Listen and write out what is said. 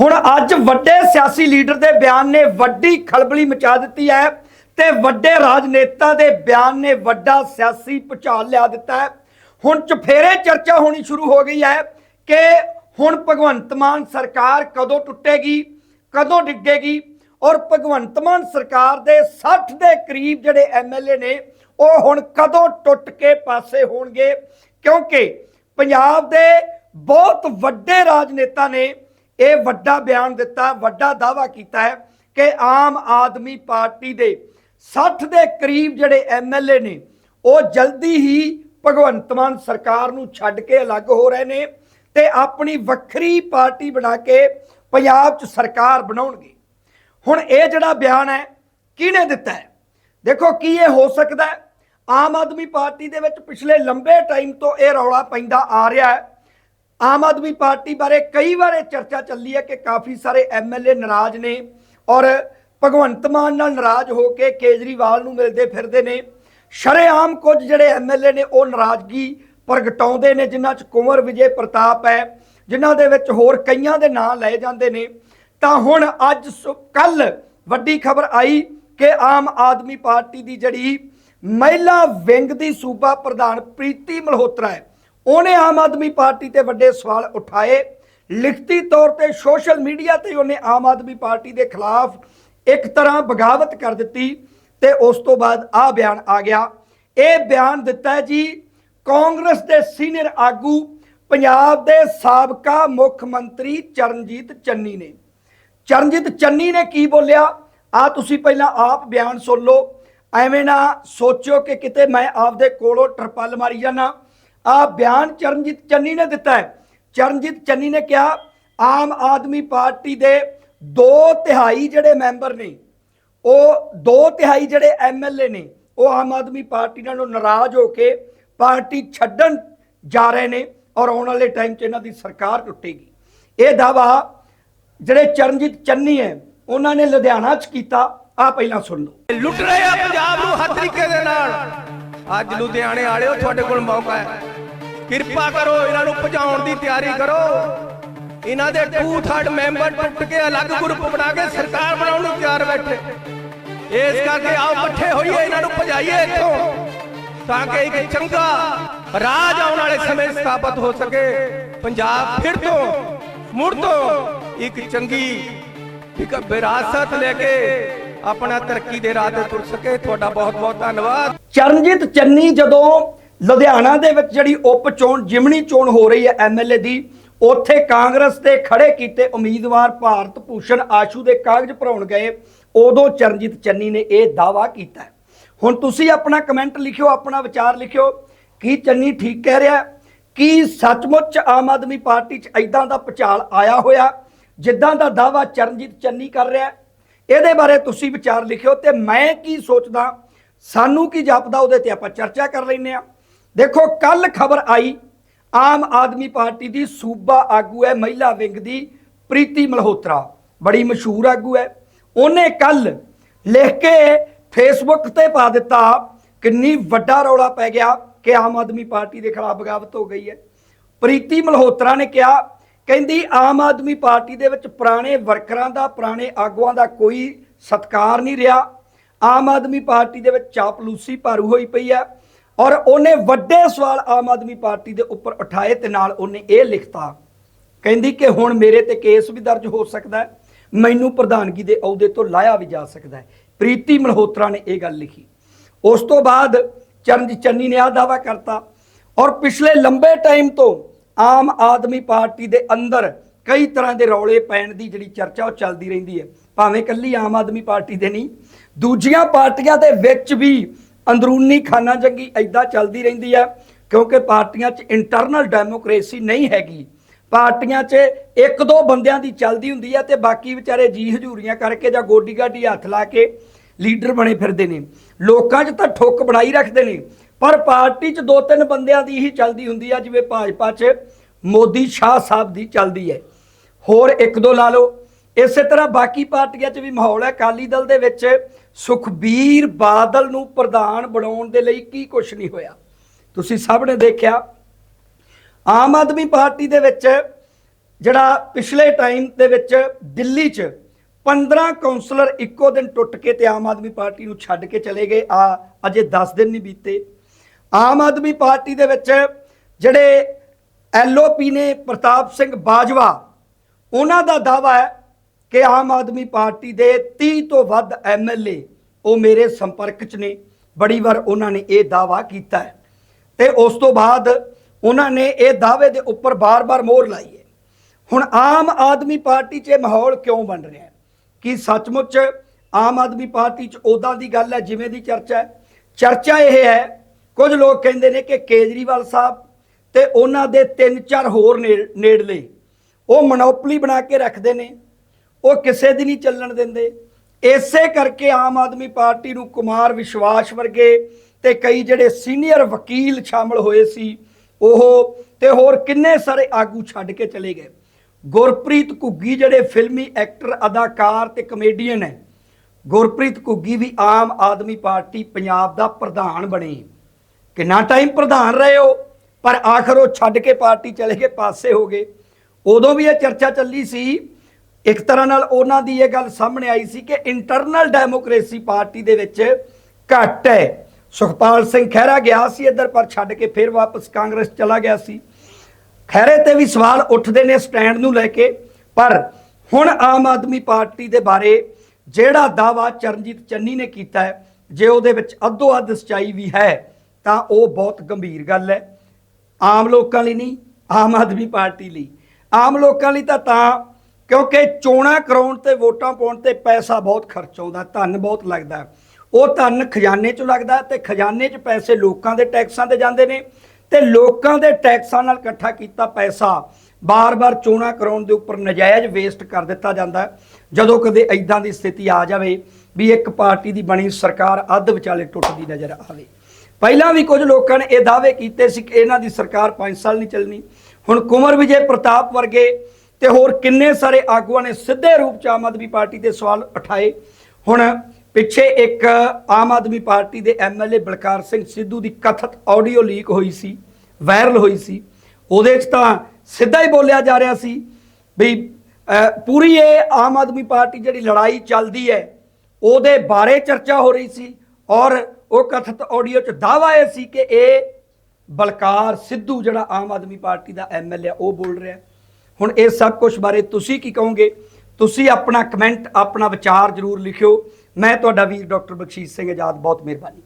ਹੁਣ ਅੱਜ ਵੱਡੇ ਸਿਆਸੀ ਲੀਡਰ ਦੇ ਬਿਆਨ ਨੇ ਵੱਡੀ ਖਲਬਲੀ ਮਚਾ ਦਿੱਤੀ ਹੈ ਤੇ ਵੱਡੇ ਰਾਜਨੇਤਾ ਦੇ ਬਿਆਨ ਨੇ ਵੱਡਾ ਸਿਆਸੀ ਭੁਚਾਲ ਲਿਆ ਦਿੱਤਾ ਹੈ। ਹੁਣ ਚਫੇਰੇ ਚਰਚਾ ਹੋਣੀ ਸ਼ੁਰੂ ਹੋ ਗਈ ਹੈ ਕਿ ਹੁਣ ਭਗਵੰਤ ਮਾਨ ਸਰਕਾਰ ਕਦੋਂ ਟੁੱਟੇਗੀ, ਕਦੋਂ ਡਿੱਗੇਗੀ ਔਰ ਭਗਵੰਤ ਮਾਨ ਸਰਕਾਰ ਦੇ 60 ਦੇ ਕਰੀਬ ਜਿਹੜੇ ਐਮਐਲਏ ਨੇ, ਉਹ ਹੁਣ ਕਦੋਂ ਟੁੱਟ ਕੇ ਪਾਸੇ ਹੋਣਗੇ? ਕਿਉਂਕਿ ਪੰਜਾਬ ਦੇ ਬਹੁਤ ਵੱਡੇ ਰਾਜਨੇਤਾ ਨੇ ਇਹ ਵੱਡਾ ਬਿਆਨ ਦਿੱਤਾ, ਵੱਡਾ ਦਾਵਾ ਕੀਤਾ ਹੈ ਕਿ ਆਮ ਆਦਮੀ ਪਾਰਟੀ ਦੇ 60 ਦੇ ਕਰੀਬ ਜਿਹੜੇ ਐਮਐਲਏ ਨੇ, ਉਹ ਜਲਦੀ ਹੀ ਭਗਵੰਤ ਮਾਨ ਸਰਕਾਰ ਨੂੰ ਛੱਡ ਕੇ ਅਲੱਗ ਹੋ ਰਹੇ ਨੇ ਤੇ ਆਪਣੀ ਵੱਖਰੀ ਪਾਰਟੀ ਬਣਾ ਕੇ ਪੰਜਾਬ 'ਚ ਸਰਕਾਰ ਬਣਾਉਣਗੇ। ਹੁਣ ਇਹ ਜਿਹੜਾ ਬਿਆਨ ਹੈ, ਕਿਹਨੇ ਦਿੱਤਾ ਹੈ? ਦੇਖੋ, ਕੀ ਇਹ ਹੋ ਸਕਦਾ ਆਮ ਆਦਮੀ ਪਾਰਟੀ ਦੇ ਵਿੱਚ ਪਿਛਲੇ ਲੰਬੇ ਟਾਈਮ ਤੋਂ ਇਹ ਰੌਲਾ ਪੈਂਦਾ ਆ ਰਿਹਾ ਹੈ ਆਮ ਆਦਮੀ ਪਾਰਟੀ ਬਾਰੇ ਕਈ ਵਾਰ ਇਹ ਚਰਚਾ ਚੱਲੀ ਹੈ ਕਿ ਕਾਫੀ ਸਾਰੇ ਐਮਐਲਏ ਨਾਰਾਜ਼ ਨੇ ਔਰ ਭਗਵੰਤ ਮਾਨ ਨਾਲ ਨਾਰਾਜ਼ ਹੋ ਕੇ ਕੇਜਰੀਵਾਲ ਨੂੰ ਮਿਲਦੇ ਫਿਰਦੇ ਨੇ। ਸ਼ਰੇਆਮ ਕੁਝ ਜਿਹੜੇ ਐਮਐਲਏ ਨੇ ਉਹ ਨਾਰਾਜ਼ਗੀ ਪ੍ਰਗਟਾਉਂਦੇ ਨੇ, ਜਿਨ੍ਹਾਂ 'ਚ ਕੁੰਵਰ ਵਿਜੇ ਪ੍ਰਤਾਪ ਹੈ, ਜਿਨ੍ਹਾਂ ਦੇ ਵਿੱਚ ਹੋਰ ਕਈਆਂ ਦੇ ਨਾਂ ਲਏ ਜਾਂਦੇ ਨੇ। ਤਾਂ ਹੁਣ ਅੱਜ ਕੱਲ ਵੱਡੀ ਖਬਰ ਆਈ ਕਿ ਆਮ ਆਦਮੀ ਪਾਰਟੀ ਦੀ ਜਿਹੜੀ ਮਹਿਲਾ ਵਿੰਗ ਦੀ ਸੂਬਾ ਪ੍ਰਧਾਨ ਪ੍ਰੀਤੀ ਮਲਹੋਤਰਾ ਹੈ ਉਹਨੇ ਆਮ ਆਦਮੀ ਪਾਰਟੀ ਤੇ ਵੱਡੇ ਸਵਾਲ ਉਠਾਏ। ਲਿਖਤੀ ਤੌਰ ਤੇ ਸੋਸ਼ਲ ਮੀਡੀਆ ਤੇ ਉਹਨੇ ਆਮ ਆਦਮੀ ਪਾਰਟੀ ਦੇ ਖਿਲਾਫ ਇੱਕ ਤਰ੍ਹਾਂ ਬਗਾਵਤ ਕਰ ਦਿੱਤੀ ਤੇ ਉਸ ਤੋਂ ਬਾਅਦ ਆ ਬਿਆਨ ਆ ਗਿਆ। ਇਹ ਬਿਆਨ ਦਿੱਤਾ ਜੀ, ਕਾਂਗਰਸ ਦੇ ਸੀਨੀਅਰ ਆਗੂ, ਪੰਜਾਬ ਦੇ ਸਾਬਕਾ ਮੁੱਖ ਮੰਤਰੀ ਚਰਨਜੀਤ ਚੰਨੀ ਨੇ। ਚਰਨਜੀਤ ਚੰਨੀ ਨੇ ਕੀ ਬੋਲਿਆ? ਆ ਤੁਸੀਂ ਪਹਿਲਾਂ ਆਪ ਬਿਆਨ ਸੁਣ ਲਓ। ਐਵੇਂ ਨਾ ਸੋਚੋ ਕਿ ਕਿਤੇ ਮੈਂ ਆਪਦੇ ਕੋਲੋਂ ਟਰਪਲ ਮਾਰੀ ਜਾਣਾ ਆ ਬਿਆਨ ਚਰਨਜੀਤ ਚੰਨੀ ਨੇ ਦਿੱਤਾ ਹੈ। ਚਰਨਜੀਤ ਚੰਨੀ ਨੇ ਕਿਹਾ, ਆਮ ਆਦਮੀ ਪਾਰਟੀ ਦੇ 2 ਤਿਹਾਈ ਜਿਹੜੇ ਮੈਂਬਰ ਨੇ, ਉਹ 2 ਤਿਹਾਈ ਜਿਹੜੇ ਐਮਐਲਏ ਨੇ, ਉਹ ਆਮ ਆਦਮੀ ਪਾਰਟੀ ਨਾਲੋਂ ਨਾਰਾਜ਼ ਹੋ ਕੇ ਪਾਰਟੀ ਛੱਡਣ ਜਾ ਰਹੇ ਨੇ ਔਰ ਆਉਣ ਵਾਲੇ ਟਾਈਮ 'ਚ ਇਹਨਾਂ ਦੀ ਸਰਕਾਰ ਟੁੱਟੇਗੀ। ਇਹ ਦਾਵਾ ਜਿਹੜੇ ਚਰਨਜੀਤ ਚੰਨੀ ਹੈ, ਉਹਨਾਂ ਨੇ ਲੁਧਿਆਣਾ 'ਚ ਕੀਤਾ। ਆ ਪਹਿਲਾਂ ਸੁਣ ਲਓ। ਲੁੱਟ ਰਹੇ ਆ ਪੰਜਾਬ ਨੂੰ ਹਰ ਤਰੀਕੇ ਦੇ ਨਾਲ। ਅੱਜ ਲੁਧਿਆਣੇ ਵਾਲਿਓ ਤੁਹਾਡੇ ਕੋਲ ਮੌਕਾ ਹੈ। ਕਿਰਪਾ ਕਰੋ, ਇਹਨਾਂ ਨੂੰ ਭਜਾਉਣ ਦੀ ਤਿਆਰੀ ਕਰੋ। ਇਹਨਾਂ ਦੇ 2 ਥਰਡ ਮੈਂਬਰ ਟੁੱਟ ਕੇ ਅਲੱਗ ਗਰੁੱਪ ਬਣਾ ਕੇ ਸਰਕਾਰ ਬਣਾਉਣ ਨੂੰ ਤਿਆਰ ਬੈਠੇ। ਇਸ ਕਰਕੇ ਆਓ ਇਕੱਠੇ ਹੋਈਏ, ਇਹਨਾਂ ਨੂੰ ਭਜਾਈਏ ਇੱਥੋਂ, ਤਾਂ ਕਿ ਇੱਕ ਚੰਗਾ ਰਾਜ ਆਉਣ ਵਾਲੇ ਸਮੇਂ ਸਥਾਪਿਤ ਹੋ ਸਕੇ। ਪੰਜਾਬ ਫਿਰ ਤੋਂ, ਮੁੜ ਤੋਂ ਇੱਕ ਚੰਗੀ ਇੱਕ ਵਿਰਾਸਤ ਲੈ ਕੇ ਆਪਣਾ ਤਰੱਕੀ ਦੇ ਰਾਹ ਤੇ ਤੁਰ ਸਕੇ। ਤੁਹਾਡਾ ਬਹੁਤ ਬਹੁਤ ਧੰਨਵਾਦ। ਚਰਨਜੀਤ ਚੰਨੀ ਜਦੋਂ ਲੁਧਿਆਣਾ ਦੇ ਵਿੱਚ ਜਿਹੜੀ ਉਪ ਚੋਣ, ਜਿਮਣੀ ਚੋਣ ਹੋ ਰਹੀ ਹੈ ਐਮਐਲਏ ਦੀ, ਉੱਥੇ ਕਾਂਗਰਸ ਦੇ ਖੜੇ ਕੀਤੇ ਉਮੀਦਵਾਰ ਭਾਰਤ ਭੂਸ਼ਣ ਆਸ਼ੂ ਦੇ ਕਾਗਜ਼ ਭਰਾਉਣ ਗਏ। ਉਦੋਂ ਚਰਨਜੀਤ ਚੰਨੀ ਨੇ ਇਹ ਦਾਵਾ ਕੀਤਾ। ਹੁਣ ਤੁਸੀਂ ਆਪਣਾ ਕਮੈਂਟ ਲਿਖਿਓ, ਆਪਣਾ ਵਿਚਾਰ ਲਿਖਿਓ। ਕੀ ਚੰਨੀ ਠੀਕ ਕਹਿ ਰਿਹਾ ਕੀ ਸੱਚਮੁੱਚ ਆਮ ਆਦਮੀ ਪਾਰਟੀ 'ਚ ਐਦਾਂ ਦਾ ਪਚਾਲ ਆਇਆ ਹੋਇਆ? ਜਿੱਦਾਂ ਦਾ ਦਾਵਾ ਚਰਨਜੀਤ ਚੰਨੀ ਕਰ ਰਿਹਾ ਇਹਦੇ ਬਾਰੇ ਤੁਸੀਂ ਵਿਚਾਰ ਲਿਖਿਓ ਤੇ ਮੈਂ ਕੀ ਸੋਚਦਾ? ਸਾਨੂੰ ਕੀ ਜਾਪਦਾ? ਉਹਦੇ ਤੇ ਆਪਾਂ ਚਰਚਾ ਕਰ ਲੈਨੇ ਆ ਦੇਖੋ ਕੱਲ ਖਬਰ ਆਈ, ਆਮ ਆਦਮੀ ਪਾਰਟੀ ਦੀ ਸੂਬਾ ਆਗੂ ਹੈ ਮਹਿਲਾ ਵਿੰਗ ਦੀ ਪ੍ਰੀਤੀ ਮਲਹੋਤਰਾ। ਬੜੀ ਮਸ਼ਹੂਰ ਆਗੂ ਹੈ। ਉਹਨੇ ਕੱਲ ਲਿਖ ਕੇ ਫੇਸਬੁੱਕ ਤੇ ਪਾ ਦਿੱਤਾ ਕਿੰਨੀ ਵੱਡਾ ਰੌਲਾ ਪੈ ਗਿਆ ਕਿ ਆਮ ਆਦਮੀ ਪਾਰਟੀ ਦੇ ਖਿਲਾਫ ਬਗਾਵਤ ਹੋ ਗਈ ਹੈ। ਪ੍ਰੀਤੀ ਮਲਹੋਤਰਾ ਨੇ ਕਿਹਾ, ਕਹਿੰਦੀ, ਆਮ ਆਦਮੀ ਪਾਰਟੀ ਦੇ ਵਿੱਚ ਪੁਰਾਣੇ ਵਰਕਰਾਂ ਦਾ, ਪੁਰਾਣੇ ਆਗੂਆਂ ਦਾ ਕੋਈ ਸਤਕਾਰ ਨਹੀਂ ਰਿਹਾ। ਆਮ ਆਦਮੀ ਪਾਰਟੀ ਦੇ ਵਿੱਚ ਚਾਪਲੂਸੀ ਭਾਰੂ ਹੋਈ ਪਈ ਹੈ। ਔਰ ਉਹਨੇ ਵੱਡੇ ਸਵਾਲ ਆਮ ਆਦਮੀ ਪਾਰਟੀ ਦੇ ਉੱਪਰ ਉਠਾਏ ਤੇ ਨਾਲ ਉਹਨੇ ਇਹ ਲਿਖਤਾ, ਕਹਿੰਦੀ ਕਿ ਹੁਣ ਮੇਰੇ ਤੇ ਕੇਸ ਵੀ ਦਰਜ ਹੋ ਸਕਦਾ ਹੈ, ਮੈਨੂੰ ਪ੍ਰਧਾਨਗੀ ਦੇ ਅਹੁਦੇ ਤੋਂ ਲਾਇਆ ਵੀ ਜਾ ਸਕਦਾ ਹੈ। ਪ੍ਰੀਤੀ ਮਲਹੋਤਰਾ ਨੇ ਇਹ ਗੱਲ ਲਿਖੀ। ਉਸ ਤੋਂ ਬਾਅਦ ਚਰਨਜੀਤ ਚੰਨੀ ਨੇ ਆਹ ਦਾਵਾ ਕਰਤਾ ਔਰ ਪਿਛਲੇ ਲੰਬੇ ਟਾਈਮ ਤੋਂ ਆਮ ਆਦਮੀ ਪਾਰਟੀ ਦੇ ਅੰਦਰ ਕਈ ਤਰ੍ਹਾਂ ਦੇ ਰੌਲੇ ਪੈਣ ਦੀ ਜਿਹੜੀ ਚਰਚਾ ਉਹ ਚੱਲਦੀ ਰਹਿੰਦੀ ਹੈ, ਭਾਵੇਂ ਕੱਲੀ ਆਮ ਆਦਮੀ ਪਾਰਟੀ ਦੇ ਨਹੀਂ, ਦੂਜੀਆਂ ਪਾਰਟੀਆਂ ਦੇ ਵਿੱਚ ਵੀ ਅੰਦਰੂਨੀ ਖਾਨਾ ਜੰਗੀ ਐਦਾਂ ਚੱਲਦੀ ਰਹਿੰਦੀ ਹੈ ਕਿਉਂਕਿ ਪਾਰਟੀਆਂ 'ਚ ਇੰਟਰਨਲ ਡੈਮੋਕ੍ਰੇਸੀ ਨਹੀਂ ਹੈਗੀ। ਪਾਰਟੀਆਂ 'ਚ ਇੱਕ ਦੋ ਬੰਦਿਆਂ ਦੀ ਚੱਲਦੀ ਹੁੰਦੀ ਹੈ ਤੇ ਬਾਕੀ ਵਿਚਾਰੇ ਜੀ ਹਜੂਰੀਆਂ ਕਰਕੇ ਜਾਂ ਗੋਡੀ ਗਾਡੀ ਹੱਥ ਲਾ ਕੇ ਲੀਡਰ ਬਣੇ ਫਿਰਦੇ ਨੇ। ਲੋਕਾਂ 'ਚ ਤਾਂ ਠੁੱਕ ਬਣਾਈ ਰੱਖਦੇ ਨੇ। ਪਰ ਪਾਰਟੀ 'ਚ ਦੋ ਤਿੰਨ ਬੰਦਿਆਂ ਦੀ ਹੀ ਚੱਲਦੀ ਹੁੰਦੀ ਆ, ਜਿਵੇਂ ਭਾਜਪਾ 'ਚ ਮੋਦੀ ਸ਼ਾਹ ਸਾਹਿਬ ਦੀ ਚੱਲਦੀ ਹੈ। ਹੋਰ ਇੱਕ ਦੋ ਲਾ ਲਓ ਇਸੇ ਤਰ੍ਹਾਂ ਬਾਕੀ ਪਾਰਟੀਆਂ 'ਚ ਵੀ ਮਾਹੌਲ ਹੈ। ਅਕਾਲੀ ਦਲ ਦੇ ਵਿੱਚ ਸੁਖਬੀਰ ਬਾਦਲ ਨੂੰ ਪ੍ਰਧਾਨ ਬਣਾਉਣ ਦੇ ਲਈ ਕੀ ਕੁਝ ਨਹੀਂ ਹੋਇਆ। ਤੁਸੀਂ ਸਭ ਨੇ ਦੇਖਿਆ, ਆਮ ਆਦਮੀ ਪਾਰਟੀ ਦੇ ਵਿੱਚ ਜਿਹੜਾ ਪਿਛਲੇ ਟਾਈਮ ਦੇ ਵਿੱਚ ਦਿੱਲੀ 'ਚ 15 ਕਾਉਂਸਲਰ ਇੱਕੋ ਦਿਨ ਟੁੱਟ ਕੇ ਤੇ ਆਮ ਆਦਮੀ ਪਾਰਟੀ ਨੂੰ ਛੱਡ ਕੇ ਚਲੇ ਗਏ। ਆ, ਅਜੇ 10 ਦਿਨ ਨਹੀਂ ਬੀਤੇ। ਆਮ ਆਦਮੀ ਪਾਰਟੀ ਦੇ ਵਿੱਚ ਜਿਹੜੇ ਐਲਓਪੀ ਨੇ ਪ੍ਰਤਾਪ ਸਿੰਘ ਬਾਜਵਾ, ਉਹਨਾਂ ਦਾ ਦਾਵਾ ਹੈ ਕਿ ਆਮ ਆਦਮੀ ਪਾਰਟੀ ਦੇ 30 ਤੋਂ ਵੱਧ ਐਮਐਲਏ ਉਹ ਮੇਰੇ ਸੰਪਰਕ 'ਚ ਨੇ। ਬੜੀ ਵਾਰ ਉਹਨਾਂ ਨੇ ਇਹ ਦਾਵਾ ਕੀਤਾ ਹੈ। ਤੇ ਉਸ ਤੋਂ ਬਾਅਦ ਉਹਨਾਂ ਨੇ ਇਹ ਦਾਅਵੇ ਦੇ ਉੱਪਰ ਬਾਰ-ਬਾਰ ਮੋਹਰ ਲਾਈ ਹੈ। ਹੁਣ ਆਮ ਆਦਮੀ ਪਾਰਟੀ 'ਚ ਇਹ ਮਾਹੌਲ ਕਿਉਂ ਬਣ ਰਿਹਾ ਹੈ? ਕਿ ਸੱਚਮੁੱਚ ਆਮ ਆਦਮੀ ਪਾਰਟੀ 'ਚ ਉਦਾਂ ਦੀ ਗੱਲ ਹੈ ਜਿਵੇਂ ਦੀ ਚਰਚਾ ਹੈ? ਚਰਚਾ ਇਹ ਹੈ, ਕੁਝ ਲੋਕ ਕਹਿੰਦੇ ਨੇ ਕਿ ਕੇਜਰੀਵਾਲ ਸਾਹਿਬ ਤੇ ਉਹਨਾਂ ਦੇ ਤਿੰਨ ਚਾਰ ਹੋਰ ਨੇੜਲੇ ਉਹ ਮਨੋਪਲੀ ਬਣਾ ਕੇ ਰੱਖਦੇ ਨੇ। ਉਹ ਕਿਸੇ ਦੀ ਨਹੀਂ ਚੱਲਣ ਦਿੰਦੇ। ਇਸੇ ਕਰਕੇ ਆਮ ਆਦਮੀ ਪਾਰਟੀ ਨੂੰ ਕੁਮਾਰ ਵਿਸ਼ਵਾਸ ਵਰਗੇ ਤੇ ਕਈ ਜਿਹੜੇ ਸੀਨੀਅਰ ਵਕੀਲ ਸ਼ਾਮਲ ਹੋਏ ਸੀ, ਉਹ ਤੇ ਹੋਰ ਕਿੰਨੇ ਸਾਰੇ ਆਗੂ ਛੱਡ ਕੇ ਚਲੇ ਗਏ। ਗੁਰਪ੍ਰੀਤ ਘੁੱਗੀ ਜਿਹੜੇ ਫਿਲਮੀ ਐਕਟਰ, ਅਦਾਕਾਰ ਤੇ ਕਮੇਡੀਅਨ ਹੈ, ਗੁਰਪ੍ਰੀਤ ਘੁੱਗੀ ਵੀ ਆਮ ਆਦਮੀ ਪਾਰਟੀ ਪੰਜਾਬ ਦਾ ਪ੍ਰਧਾਨ ਬਣੇ। ਕਿੰਨਾ ਟਾਈਮ ਪ੍ਰਧਾਨ ਰਹੇ ਹੋ ਪਰ ਆਖਰ ਉਹ ਛੱਡ ਕੇ ਪਾਰਟੀ ਚਲੇ ਗਏ, ਪਾਸੇ ਹੋ ਗਏ। ਉਦੋਂ ਵੀ ਇਹ ਚਰਚਾ ਚੱਲੀ ਸੀ ਇੱਕ ਤਰ੍ਹਾਂ ਨਾਲ ਉਹਨਾਂ ਦੀ ਇਹ ਗੱਲ ਸਾਹਮਣੇ ਆਈ ਸੀ ਕਿ ਇੰਟਰਨਲ ਡੈਮੋਕ੍ਰੇਸੀ ਪਾਰਟੀ ਦੇ ਵਿੱਚ ਘੱਟ ਹੈ। ਸੁਖਪਾਲ ਸਿੰਘ ਖਹਿਰਾ ਗਿਆ ਸੀ ਇੱਧਰ, ਪਰ ਛੱਡ ਕੇ ਫਿਰ ਵਾਪਸ ਕਾਂਗਰਸ ਚਲਾ ਗਿਆ ਸੀ। ਖਹਿਰੇ ਤੇ ਵੀ ਸਵਾਲ ਉੱਠਦੇ ਨੇ ਸਟੈਂਡ ਨੂੰ ਲੈ ਕੇ, ਪਰ ਹੁਣ ਆਮ ਆਦਮੀ ਪਾਰਟੀ ਦੇ ਬਾਰੇ ਜਿਹੜਾ ਦਾਵਾ ਚਰਨਜੀਤ ਚੰਨੀ ਨੇ ਕੀਤਾ ਹੈ, ਜੇ ਉਹਦੇ ਵਿੱਚ ਅੱਧੋ ਅੱਧ ਸਚਾਈ ਵੀ ਹੈ, ਤਾਂ ਉਹ ਬਹੁਤ ਗੰਭੀਰ ਗੱਲ ਹੈ। ਆਮ ਲੋਕਾਂ ਲਈ ਨਹੀਂ, ਆਮ ਆਦਮੀ ਪਾਰਟੀ ਲਈ। ਆਮ ਲੋਕਾਂ ਲਈ ਤਾਂ ਤਾਂ ਕਿਉਂਕਿ ਚੋਣਾਂ ਕਰਾਉਣ ਤੇ ਵੋਟਾਂ ਪਾਉਣ ਤੇ ਪੈਸਾ ਬਹੁਤ ਖਰਚ ਆਉਂਦਾ, ਧਨ ਬਹੁਤ ਲੱਗਦਾ। ਉਹ ਧਨ ਖਜ਼ਾਨੇ 'ਚੋਂ ਲੱਗਦਾ ਹੈ ਤੇ ਖਜ਼ਾਨੇ 'ਚ ਪੈਸੇ ਲੋਕਾਂ ਦੇ ਟੈਕਸਾਂ ਤੇ ਜਾਂਦੇ ਨੇ ਤੇ ਲੋਕਾਂ ਦੇ ਟੈਕਸਾਂ ਨਾਲ ਇਕੱਠਾ ਕੀਤਾ ਪੈਸਾ ਬਾਰ-ਬਾਰ ਚੋਣਾਂ ਕਰਾਉਣ ਦੇ ਉੱਪਰ ਨਜਾਇਜ਼ ਵੇਸਟ ਕਰ ਦਿੱਤਾ ਜਾਂਦਾ। ਜਦੋਂ ਕਦੇ ਐਦਾਂ ਦੀ ਸਥਿਤੀ ਆ ਜਾਵੇ ਵੀ ਇੱਕ ਪਾਰਟੀ ਦੀ ਬਣੀ ਸਰਕਾਰ ਅੱਧ ਵਿਚਾਲੇ ਟੁੱਟਦੀ ਨਜ਼ਰ ਆਵੇ। ਪਹਿਲਾਂ ਵੀ ਕੁਝ ਲੋਕਾਂ ਨੇ ਇਹ ਦਾਅਵੇ ਕੀਤੇ ਸੀ ਕਿ ਇਹਨਾਂ ਦੀ ਸਰਕਾਰ 5 ਸਾਲ ਨਹੀਂ ਚੱਲਣੀ। ਹੁਣ ਕੁਮਰ ਵਿਜੇ ਪ੍ਰਤਾਪ ਵਰਗੇ ਤੇ ਹੋਰ ਕਿੰਨੇ ਸਾਰੇ ਆਗੂਆਂ ਨੇ ਸਿੱਧੇ ਰੂਪ ਚ ਆਮ ਆਦਮੀ ਪਾਰਟੀ ਦੇ ਸਵਾਲ ਉਠਾਏ? ਹੁਣ ਪਿੱਛੇ ਇੱਕ ਆਮ ਆਦਮੀ ਪਾਰਟੀ ਦੇ ਐਮਐਲਏ ਬਲਕਾਰ ਸਿੰਘ ਸਿੱਧੂ ਦੀ ਕਥਿਤ ਆਡੀਓ ਲੀਕ ਹੋਈ ਸੀ, ਵਾਇਰਲ ਹੋਈ ਸੀ। ਉਹਦੇ 'ਚ ਤਾਂ ਸਿੱਧਾ ਹੀ ਬੋਲਿਆ ਜਾ ਰਿਹਾ ਸੀ ਵੀ ਪੂਰੀ ਇਹ ਆਮ ਆਦਮੀ ਪਾਰਟੀ ਜਿਹੜੀ ਲੜਾਈ ਚੱਲਦੀ ਹੈ, ਉਹਦੇ ਬਾਰੇ ਚਰਚਾ ਹੋ ਰਹੀ ਸੀ ਔਰ ਉਹ ਕਥਿਤ ਆਡੀਓ 'ਚ ਦਾਅਵਾ ਇਹ ਸੀ ਕਿ ਇਹ ਬਲਕਾਰ ਸਿੱਧੂ ਜਿਹੜਾ ਆਮ ਆਦਮੀ ਪਾਰਟੀ ਦਾ ਐਮਐਲਏ ਉਹ ਬੋਲ ਰਿਹਾ। ਹੁਣ ਇਹ ਸਭ ਕੁਝ ਬਾਰੇ ਤੁਸੀਂ ਕੀ ਕਹੋਗੇ? ਤੁਸੀਂ ਆਪਣਾ ਕਮੈਂਟ ਆਪਣਾ ਵਿਚਾਰ ਜ਼ਰੂਰ ਲਿਖਿਓ। ਮੈਂ ਤੁਹਾਡਾ ਵੀਰ ਡਾਕਟਰ ਬਖਸ਼ੀਸ਼ ਸਿੰਘ ਆਜ਼ਾਦ, ਬਹੁਤ ਮਿਹਰਬਾਨੀ।